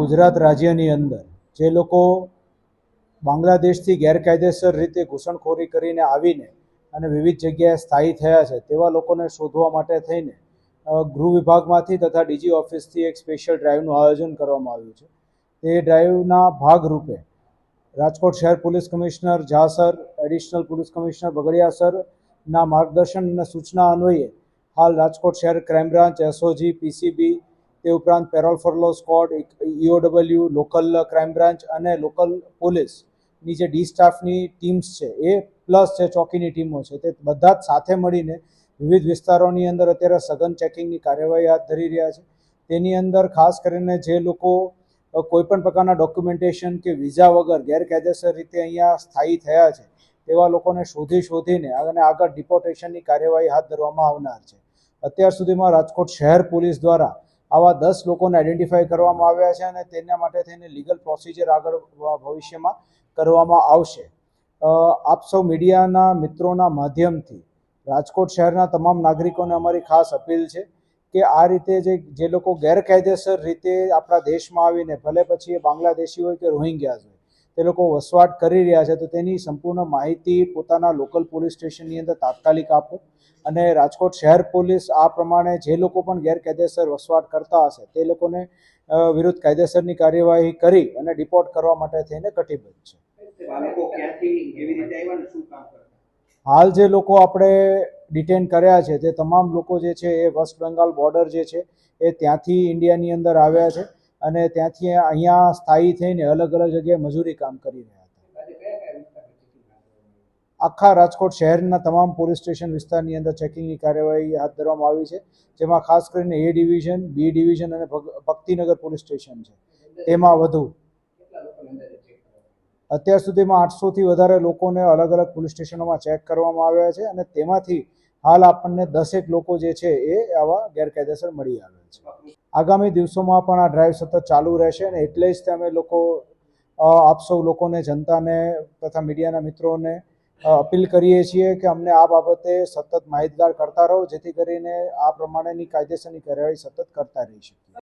ગુજરાત રાજ્યની અંદર જે લોકો બાંગ્લાદેશથી ગેરકાયદેસર રીતે ઘૂસણખોરી કરીને આવીને અને વિવિધ જગ્યાએ સ્થાયી થયા છે, તેવા લોકોને શોધવા માટે થઈને ગૃહ વિભાગમાંથી તથા ડીજી ઓફિસથી એક સ્પેશિયલ ડ્રાઈવનું આયોજન કરવામાં આવ્યું છે. તે ડ્રાઈવના ભાગરૂપે રાજકોટ શહેર police commissioner Jha sir additional police commissioner Bagadia સરના માર્ગદર્શન અને સૂચના અન્વયે હાલ રાજકોટ શહેર ક્રાઇમ બ્રાન્ચ એસઓજી, પીસીબી તે ઉપરાંત parole furlough squad EOW local crime branch અને લોકલ પોલીસની જે ડી સ્ટાફની ટીમ્સ છે, એ પ્લસ જે ચોકીની ટીમો છે, તે બધા જ સાથે મળીને વિવિધ વિસ્તારોની અંદર અત્યારે સઘન ચેકિંગની કાર્યવાહી હાથ ધરી રહ્યા છે. તેની અંદર ખાસ કરીને જે લોકો કોઈપણ પ્રકારના ડોક્યુમેન્ટેશન કે વિઝા વગર ગેરકાયદેસર રીતે અહીંયા સ્થાયી થયા છે, તેવા લોકોને શોધી શોધીને અને આગળ ડિપોર્ટેશનની કાર્યવાહી હાથ ધરવામાં આવનાર છે. અત્યાર સુધીમાં રાજકોટ શહેર પોલીસ દ્વારા આવા દસ લોકોને આઈડેન્ટિફાઈ કરવામાં આવ્યા છે અને તેના માટે થઈને લીગલ પ્રોસિજર આગળ ભવિષ્યમાં કરવામાં આવશે. આપ સૌ મીડિયાના મિત્રોના માધ્યમથી રાજકોટ શહેરના તમામ નાગરિકોને અમારી ખાસ અપીલ છે કે આ રીતે જે જે લોકો ગેરકાયદેસર રીતે આપણા દેશમાં આવીને ભલે પછી એ બાંગ્લાદેશી હોય કે રોહિંગ્યાઝ હોય તે લોકો વસવાટ કરી રહ્યા છે તો તેની સંપૂર્ણ માહિતી પોતાના લોકલ પોલીસ સ્ટેશનની અંદર તાત્કાલિક આપો. અને રાજકોટ શહેર પોલીસ આ પ્રમાણે જે લોકો પણ ગેરકાયદેસર વસવાટ કરતા હશે તે લોકોને વિરુદ્ધ કાયદેસરની કાર્યવાહી કરી અને ડિપોર્ટ કરવા માટે થઈને કટિબદ્ધ છે. હાલ જે લોકો આપણે ડિટેન કર્યા છે તે તમામ લોકો જે છે એ વેસ્ટ બેંગાલ બોર્ડર જે છે એ ત્યાંથી ઇન્ડિયાની અંદર આવ્યા છે. અને ત્યાંથી અહીંયા સ્થાયી થઈને અલગ અલગ જગ્યાએ મજૂરી કામ કરી રહ્યા હતા. આખા રાજકોટ શહેરના તમામ પોલીસ સ્ટેશન વિસ્તારની અંદર ચેકિંગની કાર્યવાહી હાથ ધરવામાં આવી છે, જેમાં ખાસ કરીને એ ડિવિઝન, બી ડિવિઝન અને ભક્તિનગર પોલીસ સ્ટેશન છે. તેમાં વધુ. અત્યાર સુધીમાં આઠસોથી વધારે લોકોને અલગ અલગ પોલીસ સ્ટેશનોમાં ચેક કરવામાં આવ્યા છે અને તેમાંથી હાલ આપણને દસેક લોકો જે છે એ આવા ગેરકાયદેસર મળી આવ્યા છે. આગામી દિવસોમાં પણ આ ડ્રાઈવ સતત ચાલુ રહેશે અને એટલે જ અમે લોકો આપ સૌ લોકોને, જનતાને તથા મીડિયાના મિત્રોને અપીલ કરીએ છીએ કે અમને આ બાબતે સતત માહિતગાર કરતા રહો, જેથી કરીને આ પ્રમાણેની કાયદેસરની કાર્યવાહી સતત કરતા રહી શકીએ.